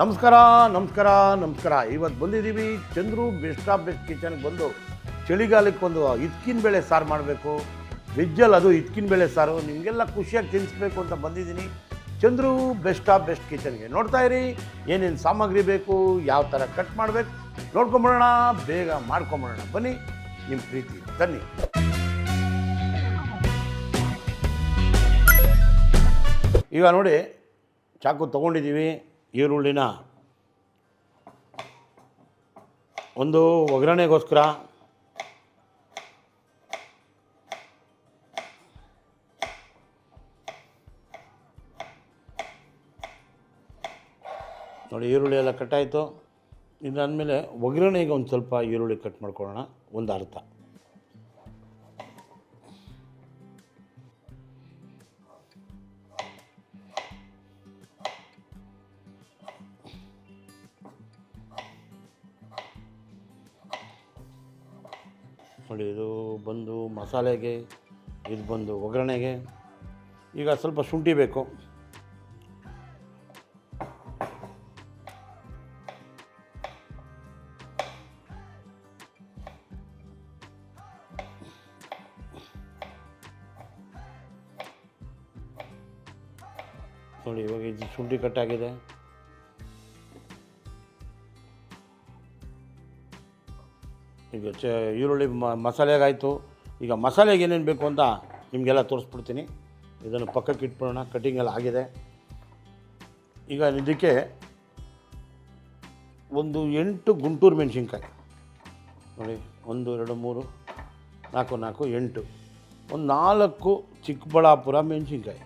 ನಮಸ್ಕಾರ ನಮಸ್ಕಾರ ನಮಸ್ಕಾರ. ಇವತ್ತು ಬಂದಿದ್ದೀವಿ ಚಂದ್ರು ಬೆಸ್ಟ್ ಆಫ್ ಬೆಸ್ಟ್ ಕಿಚನ್ಗೆ ಬಂದು ಚಳಿಗಾಲಕ್ಕೆ ಒಂದು ಇದ್ಕಿನ ಬೇಳೆ ಸಾರು ಮಾಡಬೇಕು. ವೆಜ್ಜಲ್ಲಿ ಅದು ಇದ್ಕಿನ ಬೇಳೆ ಸಾರು. ನಿಮಗೆಲ್ಲ ಖುಷಿಯಾಗಿ ತಿನ್ನಿಸ್ಬೇಕು ಅಂತ ಬಂದಿದ್ದೀನಿ. ಚಂದ್ರು ಬೆಸ್ಟ್ ಆಫ್ ಬೆಸ್ಟ್ ಕಿಚನ್ಗೆ ನೋಡ್ತಾ ಇರಿ, ಏನೇನು ಸಾಮಗ್ರಿ ಬೇಕು, ಯಾವ ಥರ ಕಟ್ ಮಾಡಬೇಕು. ನೋಡ್ಕೊಂಬಿಡೋಣ ಬೇಗ ಮಾಡ್ಕೊಂಬಿಡೋಣ ಬನ್ನಿ ನಿಮ್ಮ ಪ್ರೀತಿ. ತನ್ನಿ ಈಗ ನೋಡಿ, ಚಾಕು ತೊಗೊಂಡಿದ್ದೀವಿ. ಈರುಳ್ಳಿನ ಒಂದು ಒಗ್ಗರಣೆಗೋಸ್ಕರ ನೋಡಿ, ಈರುಳ್ಳಿ ಎಲ್ಲ ಕಟ್ಟಾಯಿತು ಇದಾದಮೇಲೆ ಒಗ್ಗರಣೆಗೆ ಒಂದು ಸ್ವಲ್ಪ ಈರುಳ್ಳಿ ಕಟ್ ಮಾಡ್ಕೊಳ್ಳೋಣ. ಒಂದು ಅರ್ಧ. ಬಂದು ಮಸಾಲೆಗೆ ಇದು ಬಂದು ಒಗ್ಗರಣೆಗೆ ಈಗ ಸ್ವಲ್ಪ ಶುಂಠಿ ಬೇಕು. ನೋಡಿ ಇವಾಗ ಇದು ಶುಂಠಿ ಕಟ್ಟಾಗಿದೆ. ಈಗ ಚ ಈರುಳ್ಳಿ ಮಸಾಲೆಗಾಯಿತು. ಈಗ ಮಸಾಲೆಗೆ ಏನೇನು ಬೇಕು ಅಂತ ನಿಮಗೆಲ್ಲ ತೋರಿಸ್ಬಿಡ್ತೀನಿ. ಇದನ್ನು ಪಕ್ಕಕ್ಕೆ ಇಟ್ಬಿಡೋಣ. ಕಟಿಂಗ್ ಎಲ್ಲ ಆಗಿದೆ. ಈಗ ಇದಕ್ಕೆ ಒಂದು ಎಂಟು ಗುಂಟೂರು ಮೆಣಸಿನ್ಕಾಯಿ. ನೋಡಿ, ಒಂದು, ಎರಡು, ಮೂರು, ನಾಲ್ಕು ನಾಲ್ಕು, ಎಂಟು. ಒಂದು ನಾಲ್ಕು ಚಿಕ್ಕಬಳ್ಳಾಪುರ ಮೆಣಸಿನ್ಕಾಯಿ.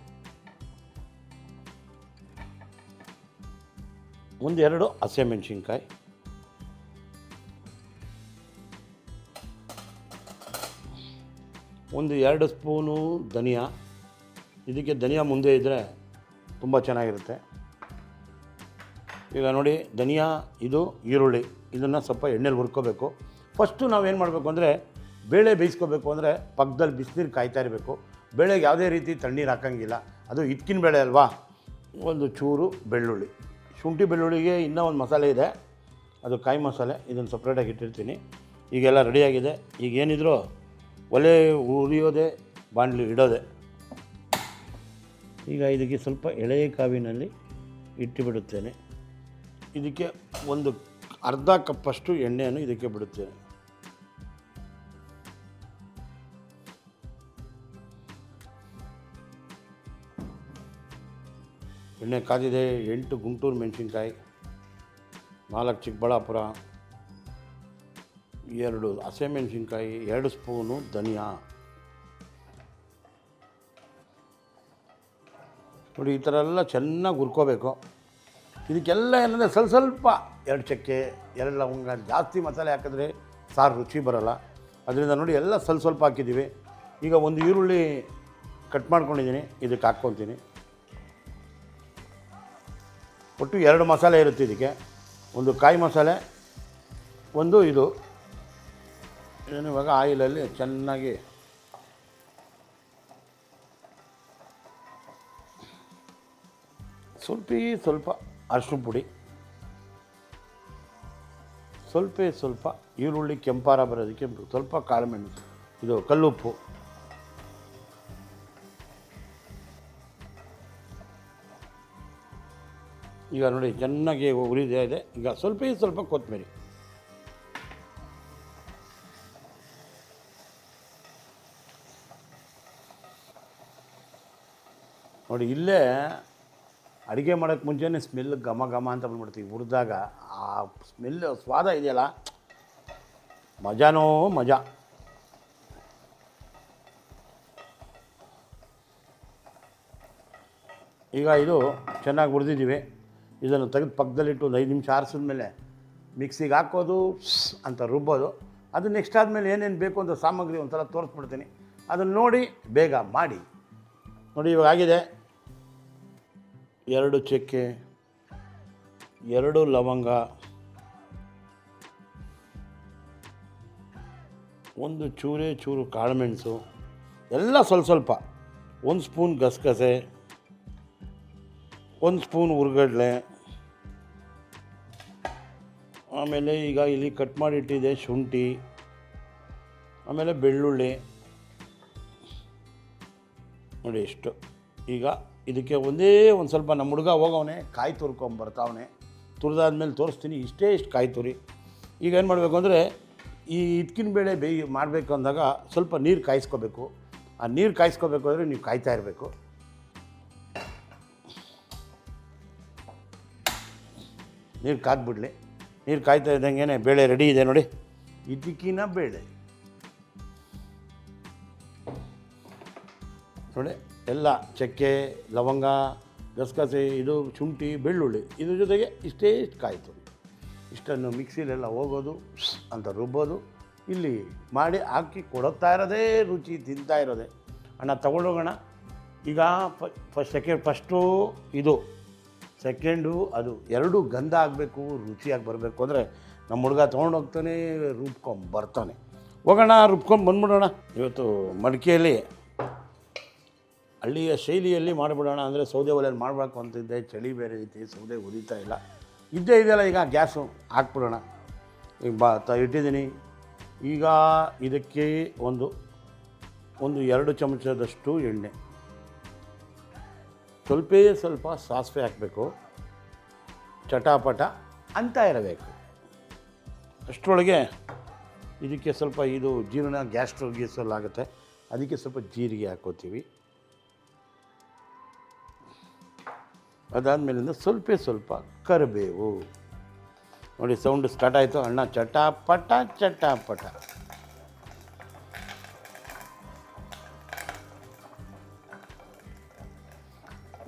ಒಂದು ಎರಡು ಹಸಿಮೆಣಸಿನ್ಕಾಯಿ. ಒಂದು ಎರಡು ಸ್ಪೂನು ಧನಿಯಾ. ಇದಕ್ಕೆ ಧನಿಯಾ ಮುಂದೆ ಇದ್ದರೆ ತುಂಬ ಚೆನ್ನಾಗಿರುತ್ತೆ. ಈಗ ನೋಡಿ, ಧನಿಯಾ, ಇದು ಈರುಳ್ಳಿ. ಇದನ್ನು ಸ್ವಲ್ಪ ಎಣ್ಣೆಲಿ ಹುರ್ಕೋಬೇಕು. ಫಸ್ಟು ನಾವೇನು ಮಾಡಬೇಕು ಅಂದರೆ, ಬೇಳೆ ಬೇಯಿಸ್ಕೋಬೇಕು ಅಂದರೆ ಪಕ್ಕದಲ್ಲಿ ಬಿಸಿನೀರು ಕಾಯ್ತಾ ಇರಬೇಕು. ಬೇಳೆಗೆ ಯಾವುದೇ ರೀತಿ ತಣ್ಣೀರು ಹಾಕೋಂಗಿಲ್ಲ. ಅದು ಇಟ್ಕಿನ ಬೇಳೆ ಅಲ್ವಾ? ಒಂದು ಚೂರು ಬೆಳ್ಳುಳ್ಳಿ. ಶುಂಠಿ ಬೆಳ್ಳುಳ್ಳಿಗೆ ಇನ್ನೂ ಒಂದು ಮಸಾಲೆ ಇದೆ. ಅದು ಕಾಯಿ ಮಸಾಲೆ, ಇದನ್ನು ಸಪ್ರೇಟಾಗಿ ಇಟ್ಟಿರ್ತೀನಿ. ಈಗೆಲ್ಲ ರೆಡಿಯಾಗಿದೆ ಈಗ ಏನಿದ್ರು ಒಲೆ ಉರಿಯೋದೆ, ಬಾಣಲಿ ಇಡೋದೆ. ಈಗ ಇದಕ್ಕೆ ಸ್ವಲ್ಪ ಎಳೆಯ ಕಾವಿನಲ್ಲಿ ಇಟ್ಟುಬಿಡುತ್ತೇನೆ ಇದಕ್ಕೆ ಒಂದು ಅರ್ಧ ಕಪ್ಪಷ್ಟು ಎಣ್ಣೆಯನ್ನು ಇದಕ್ಕೆ ಬಿಡುತ್ತೇನೆ. ಎಣ್ಣೆ ಕಾದಿದೆ, ಎಂಟು ಗುಂಟೂರು ಮೆಣಸಿನ್ಕಾಯಿ, ನಾಲ್ಕು ಚಿಕ್ಕಬಳ್ಳಾಪುರ ಎರಡು ಹಸಿಮೆಣಸಿನ್ಕಾಯಿ, ಎರಡು ಸ್ಪೂನು ಧನಿಯಾ. ನೋಡಿ, ಈ ಥರ ಎಲ್ಲ ಚೆನ್ನಾಗಿ ಹುರ್ಕೋಬೇಕು. ಇದಕ್ಕೆಲ್ಲ ಏನಂದರೆ ಸ್ವಲ್ಪ ಸ್ವಲ್ಪ ಎರಡು ಚಕ್ಕೆ, ಎರಡು ಲವಂಗ, ಜಾಸ್ತಿ ಮಸಾಲೆ ಹಾಕಿದ್ರೆ ಸಾರು ರುಚಿ ಬರೋಲ್ಲ. ಅದರಿಂದ ನೋಡಿ, ಎಲ್ಲ ಸ್ವಲ್ಪ ಸ್ವಲ್ಪ ಹಾಕಿದ್ದೀವಿ. ಈಗ ಒಂದು ಈರುಳ್ಳಿ ಕಟ್ ಮಾಡ್ಕೊಂಡಿದ್ದೀನಿ, ಇದಕ್ಕೆ ಹಾಕ್ಕೊತೀನಿ. ಒಟ್ಟು ಎರಡು ಮಸಾಲೆ ಇರುತ್ತೆ ಇದಕ್ಕೆ. ಒಂದು ಕಾಯಿ ಮಸಾಲೆ, ಒಂದು ಇದು. ಇದನ್ನು ಇವಾಗ ಆಯಿಲಲ್ಲಿ ಚೆನ್ನಾಗಿ ಸ್ವಲ್ಪ ಸ್ವಲ್ಪ ಅರಿಶಿನ ಪುಡಿ, ಸ್ವಲ್ಪ ಸ್ವಲ್ಪ ಈರುಳ್ಳಿ ಕೆಂಪಾರ ಬರೋದಕ್ಕೆ ಸ್ವಲ್ಪ ಕಾಳುಮೆಣಸು ಇದು ಕಲ್ಲುಪ್ಪು. ಈಗ ನೋಡಿ, ಚೆನ್ನಾಗಿ ಉರಿದೇ ಇದೆ. ಈಗ ಸ್ವಲ್ಪ ಸ್ವಲ್ಪ ಕೊತ್ತಂಬರಿ. ನೋಡಿ, ಇಲ್ಲೇ ಅಡುಗೆ ಮಾಡೋಕ್ಕೆ ಮುಂಚೆನೇ ಸ್ಮೆಲ್ ಘಮ ಘಮ ಅಂತ ಬಂದ್ಬಿಡ್ತೀವಿ ಹುರಿದಾಗ. ಆ ಸ್ಮೆಲ್ ಸ್ವಾದ ಇದೆಯಲ್ಲ? ಮಜಾನೋ ಮಜಾ. ಈಗ ಇದು ಚೆನ್ನಾಗಿ ಹುರಿದಿದ್ದೀವಿ. ಇದನ್ನು ತೆಗೆದು ಪಕ್ಕದಲ್ಲಿಟ್ಟು ಒಂದು ಐದು ನಿಮಿಷ ಆರಿಸಿದ ಮೇಲೆ ಮಿಕ್ಸಿಗೆ ಹಾಕೋದು, ಅಂತ ರುಬ್ಬೋದು. ಅದು ನೆಕ್ಸ್ಟ್ ಆದಮೇಲೆ ಏನೇನು ಬೇಕು ಅಂತ ಸಾಮಗ್ರಿ ಒಂಥರ ತೋರಿಸ್ಬಿಡ್ತೀನಿ. ಅದನ್ನು ನೋಡಿ, ಬೇಗ ಮಾಡಿ. ನೋಡಿ, ಇವಾಗ ಆಗಿದೆ. ಎರಡು ಚಕ್ಕೆ, ಎರಡು ಲವಂಗ, ಒಂದು ಚೂರೇ ಚೂರು ಕಾಳುಮೆಣಸು, ಎಲ್ಲ ಸ್ವಲ್ಪ ಸ್ವಲ್ಪ. ಒಂದು ಸ್ಪೂನ್ ಗಸಗಸೆ, ಒಂದು ಸ್ಪೂನ್ ಹುರ್ಗಡ್ಲೆ ಆಮೇಲೆ ಈಗ ಇಲ್ಲಿ ಕಟ್ ಮಾಡಿಟ್ಟಿದೆ ಶುಂಠಿ, ಆಮೇಲೆ ಬೆಳ್ಳುಳ್ಳಿ. ನೋಡಿ ಇಷ್ಟು ಈಗ ಇದಕ್ಕೆ ಒಂದೇ ಒಂದು ಸ್ವಲ್ಪ ನಮ್ಮ ಹುಡುಗ ಹೋಗವನೆ, ಕಾಯಿ ತುರ್ಕೊಂಬರ್ತಾವನೆ ತುರಿದಾದ್ಮೇಲೆ ತೋರಿಸ್ತೀನಿ, ಇಷ್ಟೇ ಇಷ್ಟು ಕಾಯಿ ತುರಿ. ಈಗ ಏನು ಮಾಡಬೇಕು ಅಂದರೆ, ಈ ಇದ್ಕಿನ ಬೇಳೆ ಬೇಯಿ ಮಾಡಬೇಕು ಅಂದಾಗ ಸ್ವಲ್ಪ ನೀರು ಕಾಯಿಸ್ಕೋಬೇಕು. ಆ ನೀರು ಕಾಯಿಸ್ಕೋಬೇಕು ಅಂದರೆ ನೀವು ಕಾಯ್ತಾ ಇರಬೇಕು. ನೀರು ಕಾದ್ಬಿಡ್ಲಿ. ನೀರು ಕಾಯ್ತಾ ಇದ್ದಂಗೆ ಬೇಳೆ ರೆಡಿ ಇದೆ ನೋಡಿ. ಇದಕ್ಕಿನ ಬೇಳೆ. ನೋಡಿ ಎಲ್ಲ ಚಕ್ಕೆ, ಲವಂಗ, ಗಸಗಸೆ, ಇದು ಶುಂಠಿ, ಬೆಳ್ಳುಳ್ಳಿ, ಇದ್ರ ಜೊತೆಗೆ ಇಷ್ಟೇ ಇಷ್ಟು ಕಾಯಿ ತುರಿ ಇಷ್ಟನ್ನು ಮಿಕ್ಸಿಲೆಲ್ಲ ಹೋಗೋದು, ಅಂತ ರುಬ್ಬೋದು. ಇಲ್ಲಿ ಮಾಡಿ ಹಾಕಿ ಕೊಡುತ್ತಾ ಇರೋದೇ ರುಚಿ, ತಿಂತಾ ಇರೋದೆ. ಅಣ್ಣ, ತಗೊಂಡೋಗೋಣ. ಈಗ ಫಸ್ಟ್ ಸೆಕೆಂಡ್ ಫಸ್ಟು ಇದು. ಸೆಕೆಂಡು ಅದು. ಎರಡು ಗಂಧ ಆಗಬೇಕು, ರುಚಿಯಾಗಿ ಬರಬೇಕು ಅಂದರೆ ನಮ್ಮ ಹುಡುಗ ತೊಗೊಂಡೋಗ್ತಾನೆ, ರುಬ್ಕೊಂಡು ಬರ್ತಾನೆ. ಹೋಗೋಣ, ರುಬ್ಕೊಂಡು ಬಂದ್ಬಿಡೋಣ. ಇವತ್ತು ಮಡಿಕೆಯಲ್ಲಿ ಹಳ್ಳಿಯ ಶೈಲಿಯಲ್ಲಿ ಮಾಡಿಬಿಡೋಣ ಅಂದರೆ ಸೌದೆ ಒಲೆಯಲ್ಲಿ ಮಾಡಬೇಕು ಅಂತಿದ್ದೆ, ಚಳಿ ಬೇರೆ ಐತಿ, ಸೌದೆ ಉರಿತಾ ಇಲ್ಲ. ಇದ್ದೇ ಇದೆಯಲ್ಲ ಈಗ ಗ್ಯಾಸು ಹಾಕ್ಬಿಡೋಣ. ಈಗ ಬಾ, ತ, ಇಟ್ಟಿದ್ದೀನಿ. ಈಗ ಇದಕ್ಕೆ ಒಂದು ಒಂದು ಎರಡು ಚಮಚದಷ್ಟು ಎಣ್ಣೆ. ಸ್ವಲ್ಪೇ ಸ್ವಲ್ಪ ಸಾಸಿವೆ ಹಾಕಬೇಕು. ಚಟಾಪಟ ಅಂತ ಇರಬೇಕು. ಅಷ್ಟರೊಳಗೆ ಇದಕ್ಕೆ ಸ್ವಲ್ಪ ಇದು ಜೀರ್ಣ, ಗ್ಯಾಸ್ಟ್ರೋ ಅದಕ್ಕೆ ಸ್ವಲ್ಪ ಜೀರಿಗೆ ಹಾಕೋತೀವಿ. ಅದಾದಮೇಲಿಂದ ಸ್ವಲ್ಪ ಸ್ವಲ್ಪ ಕರಿಬೇವು. ನೋಡಿ ಸೌಂಡ್ ಸ್ಟಾರ್ಟ್ ಆಯಿತು. ಅಣ್ಣ ಚಟಾಪಟ ಚಟಾಪಟ.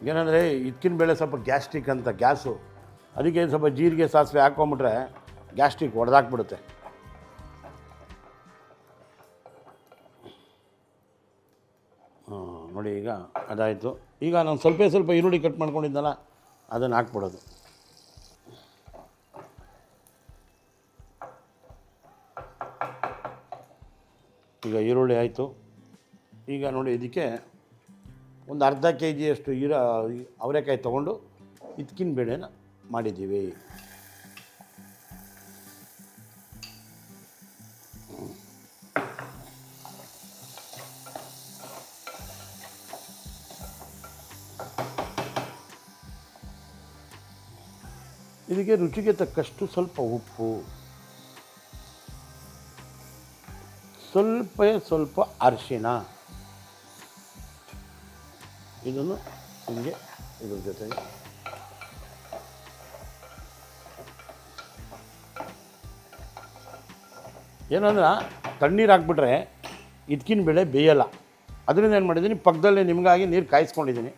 ಏನಂದರೆ ಇತ್ತಿನ ಬೇಳೆ ಸ್ವಲ್ಪ ಗ್ಯಾಸ್ಟ್ರಿಕ್ ಅಂತ ಗ್ಯಾಸು. ಅದಕ್ಕೆ ಸ್ವಲ್ಪ ಜೀರಿಗೆ ಸಾಸಿವೆ ಹಾಕ್ಕೊಂಬಿಟ್ರೆ ಗ್ಯಾಸ್ಟ್ರಿಕ್ ಹೊಡೆದಾಕ್ಬಿಡುತ್ತೆ ಅದಾಯಿತು. ಈಗ ನಾನು ಸ್ವಲ್ಪ ಸ್ವಲ್ಪ ಈರುಳ್ಳಿ ಕಟ್ ಮಾಡ್ಕೊಂಡಿದ್ದಲ್ಲ, ಅದನ್ನು ಹಾಕ್ಬಿಡೋದು. ಈಗ ಈರುಳ್ಳಿ ಆಯಿತು. ಈಗ ನೋಡಿ ಇದಕ್ಕೆ ಒಂದು ಅರ್ಧ ಕೆ ಜಿಯಷ್ಟು ಈರ, ಅವರೆಕಾಯಿ ತೊಗೊಂಡು ಇದಕ್ಕಿನ ಬೇಳೆನ ಮಾಡಿದ್ದೀವಿ. ಇದಕ್ಕೆ ರುಚಿಗೆ ತಕ್ಕಷ್ಟು ಸ್ವಲ್ಪ ಉಪ್ಪು. ಸ್ವಲ್ಪ ಸ್ವಲ್ಪ ಅರಿಶಿನ. ಇದನ್ನು ಹಿಂಗೆ ಇದ್ರ ಜೊತೆಗೆ. ಏನಂದ್ರೆ ತಣ್ಣೀರು ಹಾಕ್ಬಿಟ್ರೆ ಇದಕ್ಕಿನ ಬೆಳೆ ಬೇಯಲ್ಲ. ಅದರಿಂದ ಏನು ಮಾಡಿದ್ದೀನಿ ಪಕ್ಕದಲ್ಲೇ ನಿಮಗಾಗಿ ನೀರು ಕಾಯಿಸ್ಕೊಂಡಿದ್ದೀನಿ.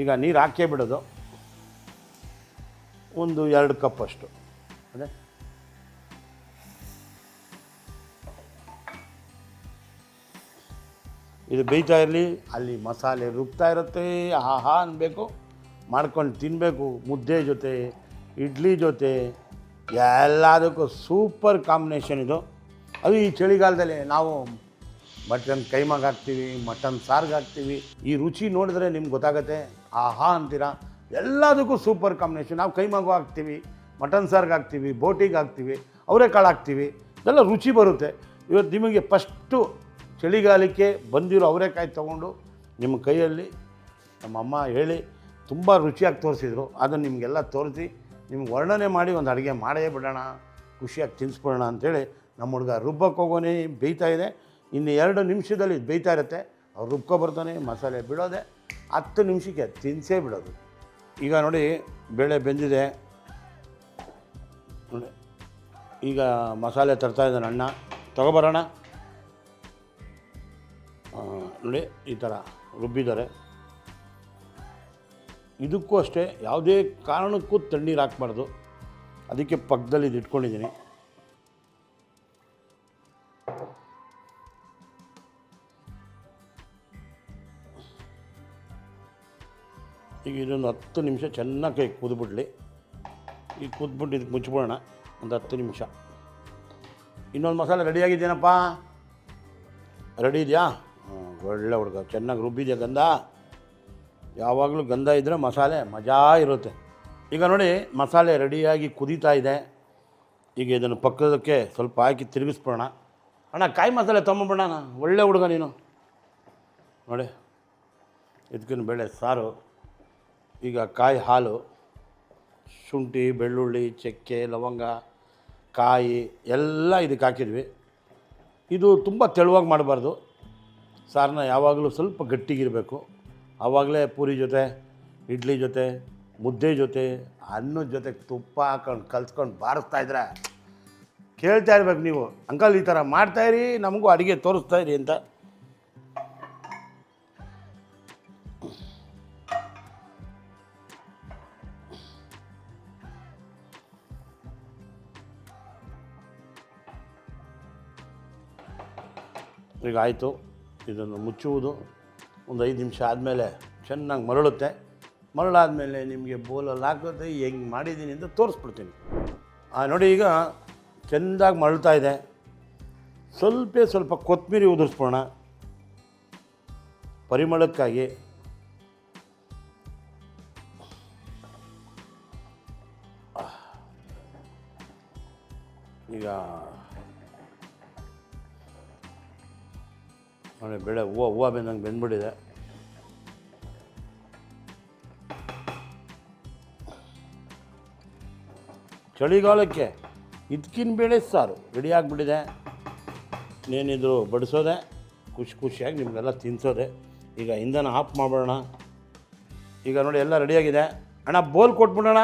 ಈಗ ನೀರು ಹಾಕೇ ಬಿಡೋದು. ಒಂದು ಎರಡು ಕಪ್ ಅಷ್ಟು. ಅದೇ? ಇದು ಬೇಯ್ತಾ ಇರಲಿ, ಅಲ್ಲಿ ಮಸಾಲೆ ರುಬ್ತಾ ಇರುತ್ತೆ, ಆಹಾ ಅನ್ಬೇಕು. ಮಾಡ್ಕೊಂಡು ತಿನ್ನಬೇಕು ಮುದ್ದೆ ಜೊತೆ, ಇಡ್ಲಿ ಜೊತೆ, ಎಲ್ಲದಕ್ಕೂ ಸೂಪರ್ ಕಾಂಬಿನೇಷನ್ ಇದು. ಅದು ಈ ಚಳಿಗಾಲದಲ್ಲಿ ನಾವು ಮಟನ್ ಕೈಮಾಗ ಹಾಕ್ತೀವಿ, ಮಟನ್ ಸಾರ್ಗೆ ಹಾಕ್ತೀವಿ. ಈ ರುಚಿ ನೋಡಿದ್ರೆ ನಿಮ್ಗೆ ಗೊತ್ತಾಗತ್ತೆ, ಆಹಾ ಅಂತೀರಾ? ಎಲ್ಲದಕ್ಕೂ ಸೂಪರ್ ಕಾಂಬಿನೇಷನ್. ನಾವು ಕೈಮಾಗೂ ಹಾಕ್ತೀವಿ, ಮಟನ್ ಸಾರ್ಗೆ ಹಾಕ್ತೀವಿ, ಬೋಟಿಗೆ ಹಾಕ್ತೀವಿ ಅವರೆಕಾಳು ಹಾಕ್ತೀವಿ, ಇದೆಲ್ಲ ರುಚಿ ಬರುತ್ತೆ. ಇವತ್ತು ನಿಮಗೆ ಫಸ್ಟು ಚಳಿಗಾಲಕ್ಕೆ ಬಂದಿರೋ ಅವರೆಕಾಯಿ ತೊಗೊಂಡು ನಿಮ್ಮ ಕೈಯಲ್ಲಿ ನಮ್ಮಮ್ಮ ಹೇಳಿ ತುಂಬ ರುಚಿಯಾಗಿ ತೋರಿಸಿದ್ರು. ಅದನ್ನು ನಿಮಗೆಲ್ಲ ತೋರಿಸಿ, ನಿಮ್ಗೆ ವರ್ಣನೆ ಮಾಡಿ ಒಂದು ಅಡುಗೆ ಮಾಡೇ ಬಿಡೋಣ, ಖುಷಿಯಾಗಿ ತಿನ್ನಿಸ್ಬಿಡೋಣ ಅಂಥೇಳಿ ನಮ್ಮ ಹುಡುಗ ರುಬ್ಬಕ್ಕೆ ಹೋಗೋನೇ ಬೇಯ್ತಾ ಇದೆ. ಇನ್ನು ಎರಡು ನಿಮಿಷದಲ್ಲಿ ಬೇಯ್ತಾ ಇರುತ್ತೆ. ಅವ್ರು ರುಬ್ಕೊ ಬರ್ತಾನೆ, ಮಸಾಲೆ ಬಿಡೋದೆ. ಹತ್ತು ನಿಮಿಷಕ್ಕೆ ತಿನ್ಸೇ ಬಿಡೋದು. ಈಗ ನೋಡಿ ಬೇಳೆ ಬೆಂದಿದೆ. ನೋಡಿ, ಈಗ ಮಸಾಲೆ ತರ್ತಾ ಇದ್ದಾನೆ ಅಣ್ಣ. ತಗೊಬರೋಣ. ನೋಡಿ, ಈ ಥರ ರುಬ್ಬಿದ್ದಾರೆ. ಇದಕ್ಕೂ ಅಷ್ಟೇ ಯಾವುದೇ ಕಾರಣಕ್ಕೂ ತಣ್ಣೀರು ಹಾಕ್ಬಾರ್ದು. ಅದಕ್ಕೆ ಪಕ್ಕದಲ್ಲಿ ಇಟ್ಕೊಂಡಿದ್ದೀನಿ ಈಗ ಇದೊಂದು ಹತ್ತು ನಿಮಿಷ ಚೆನ್ನಾಗಿ ಕುದ್ಬಿಡ್ಲಿ. ಈಗ ಕುದ್ಬಿಟ್ಟು ಇದಕ್ಕೆ ಮುಚ್ಬಿಡೋಣ, ಒಂದು ಹತ್ತು ನಿಮಿಷ. ಇನ್ನೊಂದು ಮಸಾಲೆ ರೆಡಿಯಾಗಿದ್ದೇನಪ್ಪ ರೆಡಿ ಇದೆಯಾ? ಒಳ್ಳೆ ಹುಡುಗ, ಚೆನ್ನಾಗಿ ರುಬ್ಬಿದೆಯಾ ಗಂಧ? ಯಾವಾಗಲೂ ಗಂಧ ಇದ್ದರೆ ಮಸಾಲೆ ಮಜಾ ಇರುತ್ತೆ. ಈಗ ನೋಡಿ, ಮಸಾಲೆ ರೆಡಿಯಾಗಿ ಕುದೀತಾ ಇದೆ. ಈಗ ಇದನ್ನು ಪಕ್ಕದಕ್ಕೆ ಸ್ವಲ್ಪ ಹಾಕಿ ತಿರುಗಿಸ್ಬಿಡೋಣ. ಅಣ್ಣ, ಕಾಯಿ ಮಸಾಲೆ ತೊಗೊಂಬಿಡೋಣ ಒಳ್ಳೆ ಹುಡುಗ ನೀನು. ನೋಡಿ ಇದಕ್ಕಿನ ಬೇಳೆ ಸಾರು. ಈಗ ಕಾಯಿ ಹಾಲು, ಶುಂಠಿ, ಬೆಳ್ಳುಳ್ಳಿ, ಚಕ್ಕೆ, ಲವಂಗ, ಕಾಯಿ ಎಲ್ಲ ಇದಕ್ಕೆ ಹಾಕಿದ್ವಿ. ಇದು ತುಂಬ ತೆಳುವಾಗಿ ಮಾಡಬಾರ್ದು. ಸಾರನ್ನ ಯಾವಾಗಲೂ ಸ್ವಲ್ಪ ಗಟ್ಟಿಗಿರಬೇಕು. ಆವಾಗಲೇ ಪೂರಿ ಜೊತೆ, ಇಡ್ಲಿ ಜೊತೆ, ಮುದ್ದೆ ಜೊತೆ, ಅನ್ನದ ಜೊತೆ ತುಪ್ಪ ಹಾಕೊಂಡು ಕಲ್ಸ್ಕೊಂಡು ಬಾರಿಸ್ತಾ ಇದ್ರೆ ಕೇಳ್ತಾ ಇರ್ಬೇಕು ನೀವು. ಅಂಕಲ್ ಈ ಥರ ಮಾಡ್ತಾಯಿರಿ ನಮಗೂ ಅಡುಗೆ ತೋರಿಸ್ತಾ ಇರಿ ಅಂತ ಈಗ ಆಯಿತು ಇದನ್ನು ಮುಚ್ಚುವುದು. ಒಂದು ಐದು ನಿಮಿಷ ಆದಮೇಲೆ ಚೆನ್ನಾಗಿ ಮರಳುತ್ತೆ. ಮರಳಾದಮೇಲೆ ನಿಮಗೆ ಬೋಲಲ್ಲಿ ಹಾಕೋದು ಹೆಂಗೆ ಮಾಡಿದ್ದೀನಿ ಅಂತ ತೋರಿಸ್ಬಿಡ್ತೀನಿ. ಆ, ನೋಡಿ ಈಗ ಚೆಂದಾಗಿ ಮರಳ್ತಾ ಇದೆ. ಸ್ವಲ್ಪ ಸ್ವಲ್ಪ ಕೊತ್ತಂಬರಿ ಉದುರಿಸ್ಬೋಣ ಪರಿಮಳಕ್ಕಾಗಿ ನೋಡಿ, ಬೆಳೆ ಹೂವು ಹೂವು ಬೆಂದಂಗೆ ಬೆಂದ್ಬಿಟ್ಟಿದೆ. ಚಳಿಗಾಲಕ್ಕೆ ಇದಕ್ಕಿನ ಬೇಳೆ ಸಾರು ರೆಡಿ ಆಗಿಬಿಟ್ಟಿದೆ. ಇನ್ನೇನಿದ್ರು ಬಡಿಸೋದೆ, ಖುಷಿ ಖುಷಿಯಾಗಿ ನಿಮಗೆಲ್ಲ ತಿನ್ಸೋದೆ. ಈಗ ಇಂಧನ ಆಫ್ ಮಾಡೋಣ ಈಗ ನೋಡಿ, ಎಲ್ಲ ರೆಡಿಯಾಗಿದೆ ಅಣ್ಣ ಬೋಲ್ ಕೊಟ್ಬಿಡೋಣ.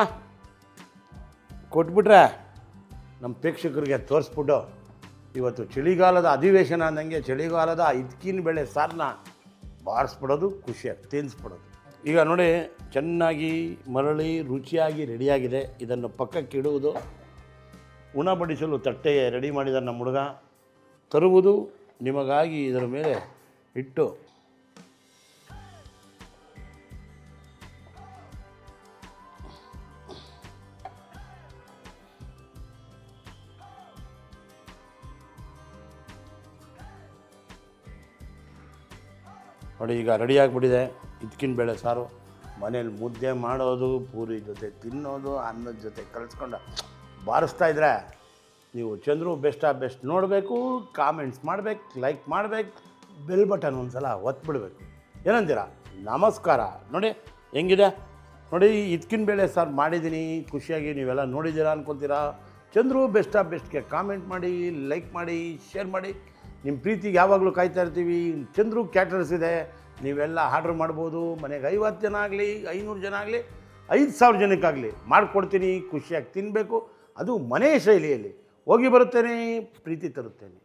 ಕೊಟ್ಬಿಟ್ರೆ ನಮ್ಮ ಪ್ರೇಕ್ಷಕರಿಗೆ ತೋರಿಸ್ಬಿಟ್ಟು ಇವತ್ತು ಚಳಿಗಾಲದ ಅಧಿವೇಶನ ಅಂದಂಗೆ ಚಳಿಗಾಲದ ಇದಕ್ಕಿನ ಬೆಳೆ ಸಾರನ್ನ ಬಾರಿಸ್ಬಿಡೋದು ಖುಷಿಯಾಗಿ ತಿನ್ನಿಸ್ಬಿಡೋದು ಈಗ ನೋಡಿ, ಚೆನ್ನಾಗಿ ಮರಳಿ ರುಚಿಯಾಗಿ ರೆಡಿಯಾಗಿದೆ. ಇದನ್ನು ಪಕ್ಕಕ್ಕೆ ಇಡುವುದು, ಉಣಬಡಿಸಲು ತಟ್ಟೆ ರೆಡಿ ಮಾಡಿದ ನಮ್ಮ ಹುಡುಗ, ತರುವುದು ನಿಮಗಾಗಿ ಇದರ ಮೇಲೆ ಇಟ್ಟು ನೋಡಿ, ಈಗ ರೆಡಿಯಾಗಿಬಿಟ್ಟಿದೆ. ಇದಕ್ಕಿನ ಬೇಳೆ ಸಾರು. ಮನೇಲಿ ಮುದ್ದೆ ಮಾಡೋದು, ಪೂರಿ ಜೊತೆ ತಿನ್ನೋದು, ಅನ್ನದ ಜೊತೆ ಕಲಿಸ್ಕೊಂಡು ಬಾರಿಸ್ತಾ ಇದ್ರೆ ನೀವು ಚಂದ್ರು ಬೆಸ್ಟ್ ಆಫ್ ಬೆಸ್ಟ್ ನೋಡಬೇಕು ಕಾಮೆಂಟ್ಸ್ ಮಾಡಬೇಕು ಲೈಕ್ ಮಾಡಬೇಕು ಬೆಲ್ ಬಟನ್ ಒಂದು ಸಲ ಒತ್ಬಿಡ್ಬೇಕು. ಏನಂತೀರಾ? ನಮಸ್ಕಾರ. ನೋಡಿ, ಹೆಂಗಿದೆ? ನೋಡಿ ಇದಕ್ಕಿನ ಬೇಳೆ ಸಾರು ಮಾಡಿದ್ದೀನಿ. ಖುಷಿಯಾಗಿ ನೀವೆಲ್ಲ ನೋಡಿದ್ದೀರಾ ಅನ್ಕೊತೀರಾ? ಚಂದ್ರು ಬೆಸ್ಟ್ ಆಫ್ ಬೆಸ್ಟ್ಗೆ ಕಾಮೆಂಟ್ ಮಾಡಿ ಲೈಕ್ ಮಾಡಿ ಶೇರ್ ಮಾಡಿ. ನಿಮ್ಮ ಪ್ರೀತಿಗೆ ಯಾವಾಗಲೂ ಕಾಯ್ತಾ ಇರ್ತೀವಿ. ಚಂದ್ರು ಕ್ಯಾಟರ್ಸ್ ಇದೆ. ನೀವೆಲ್ಲ ಆರ್ಡ್ರ್ ಮಾಡ್ಬೋದು. ಮನೆಗೆ ಐವತ್ತು ಜನ ಆಗಲಿ, ಐನೂರು ಜನ ಆಗಲಿ, ಐದು ಸಾವಿರ ಜನಕ್ಕಾಗಲಿ ಮಾಡಿಕೊಡ್ತೀನಿ, ಖುಷಿಯಾಗಿ ತಿನ್ನಬೇಕು ಅದು ಮನೆ ಶೈಲಿಯಲ್ಲಿ ಹೋಗಿ ಬರುತ್ತೇನೆ, ಪ್ರೀತಿ ತರುತ್ತೇನೆ.